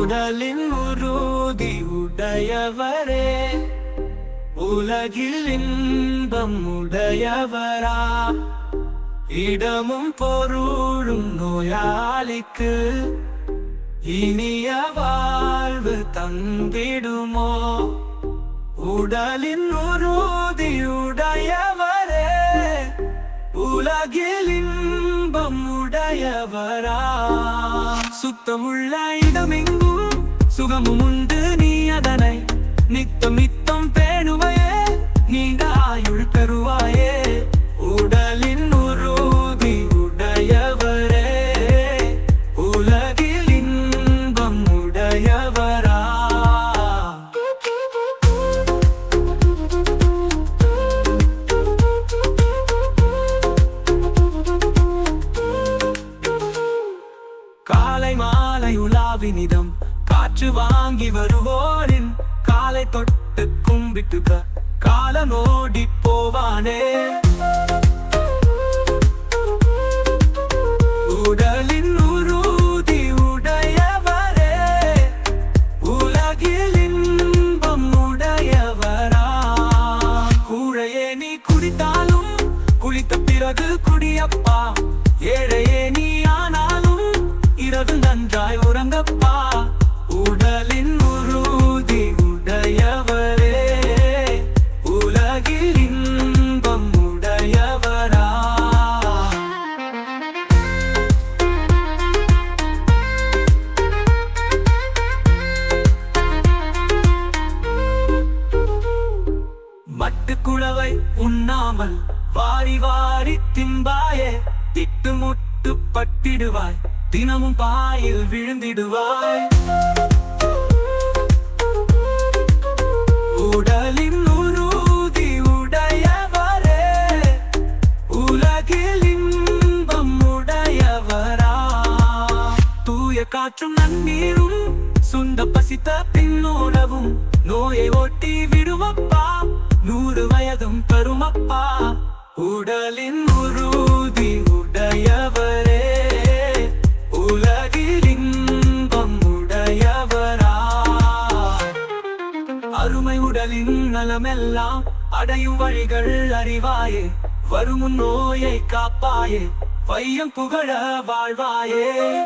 உடலின் உருதி உடையவரே. உலகில் இன்பம் உடையவரா. இடமும் பொருளும் நோயாளிக்கு. இனிய வாழ்வு தந்திடுமோ. உடலின் உறுதியுடையவரே உலகில் இன்பம் உடையவரா. சுத்தமுள்ள இடமெங்கும் சுகமும் உண்டு நீ அதனை நித்தம் நித்தம் பேணுவையே நீண்ட ஆயுள் பெறுவாயே உடலின் உறுதி உடையவரே உலகில் இன்பம் உடையவரா. காலை மாலை உலாவினிதம் காற்று வாங்கி வருவோரின் காலை தொட்டு கும்பிட்டுக்க காலம் ஓடி போவானே. உடலின் உருதி உடையவரே உலகில் இன்பம் உடையவரா. கூழையே நீ குடித்தாலும் குளித்த பிறகு குடியப்பா ஏழையே நீ உண்ணாமல் வாரி வாரி திம்பாயே திட்டு முட்டு பட்டிடுவாய் தினமும் பாயில் விழுந்திடுவாய். உடலின் உருதி உடையவரே உலகில் இன்பம் உடையவரா. தூய காற்றும் நன்னீரும் சுண்ட பசித்த பின்னோடவும் நோயை ஓட்டி விடுவப்பா. நூறு வயதும் தருமப்பா. உடலின் உருதி உடையவரே. உலகில் இன்பம் உடையவரா. அருமை உடலின் நலமெல்லாம் அடையும் வழிகள் அறிவாயே. வரும் நோயை காப்பாயே. பையன் புகழ வாழ்வாயே.